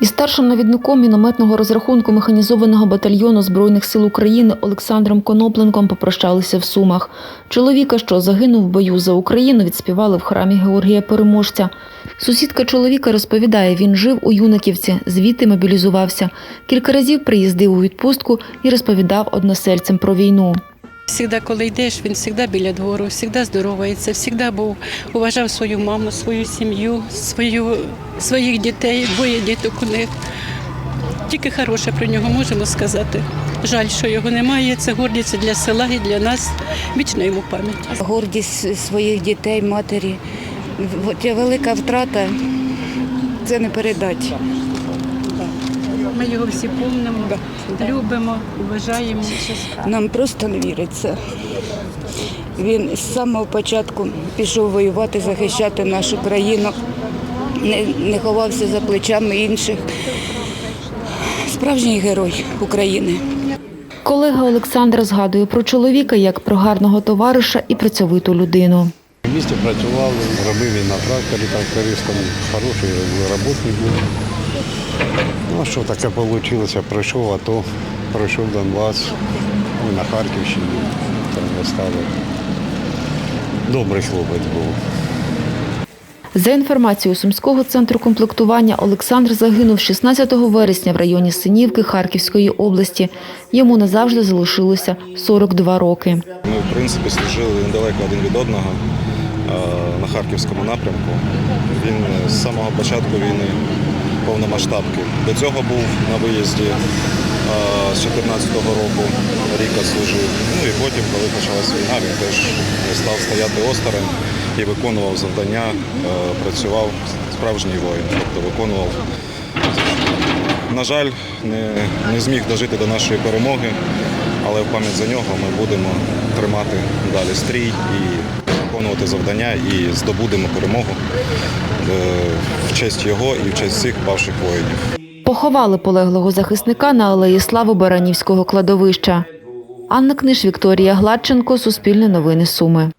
Із старшим навідником мінометного розрахунку механізованого батальйону Збройних сил України Олександром Конопленком попрощалися в Сумах. Чоловіка, що загинув в бою за Україну, відспівали в храмі Георгія Переможця. Сусідка чоловіка розповідає, він жив у Юнаківці, звідти мобілізувався. Кілька разів приїздив у відпустку і розповідав односельцям про війну. Всегда, коли йдеш, він завжди біля двору, завжди здоровається, завжди був, уважав свою маму, свою сім'ю, свою, своїх дітей, двоє діток у них. Тільки хороше про нього можемо сказати. Жаль, що його немає. Це гордість для села і для нас. Вічна йому пам'ять. гордість своїх дітей, матері. Велика втрата це не передати. Ми його всі помнимо, любимо, вважаємо. Нам просто не віриться. Він з самого початку пішов воювати, захищати нашу країну, не, не ховався за плечами інших. Справжній герой України. Колега Олександра згадує про чоловіка як про гарного товариша і працьовиту людину. В місті працювали, робив він на тракторі трактористом, хороший роботник був. Ну, що таке вийшло? Пройшов АТО, пройшов Донбас, ну, і на Харківщині там стало. Добрий хлопець був. За інформацією Сумського центру комплектування, Олександр загинув 16 вересня в районі Синівки Харківської області. Йому назавжди залишилося 42 роки. Ми, в принципі, служили недалеко один від одного на Харківському напрямку. Він з самого початку війни повномасштабки. До цього був на виїзді з 2014 року, ріка служив. Ну і потім, коли почалася війна, він теж став стояти осторонь і виконував завдання, е, працював справжній воїн, тобто виконував. На жаль, не, не зміг дожити до нашої перемоги, але в пам'ять за нього ми будемо тримати далі стрій і виконувати завдання і здобудемо перемогу е, в честь його і в честь всіх павших воїнів. Поховали полеглого захисника на алеї Слави Баранівського кладовища. Анна Книж, Вікторія Гладченко, Суспільне новини, Суми.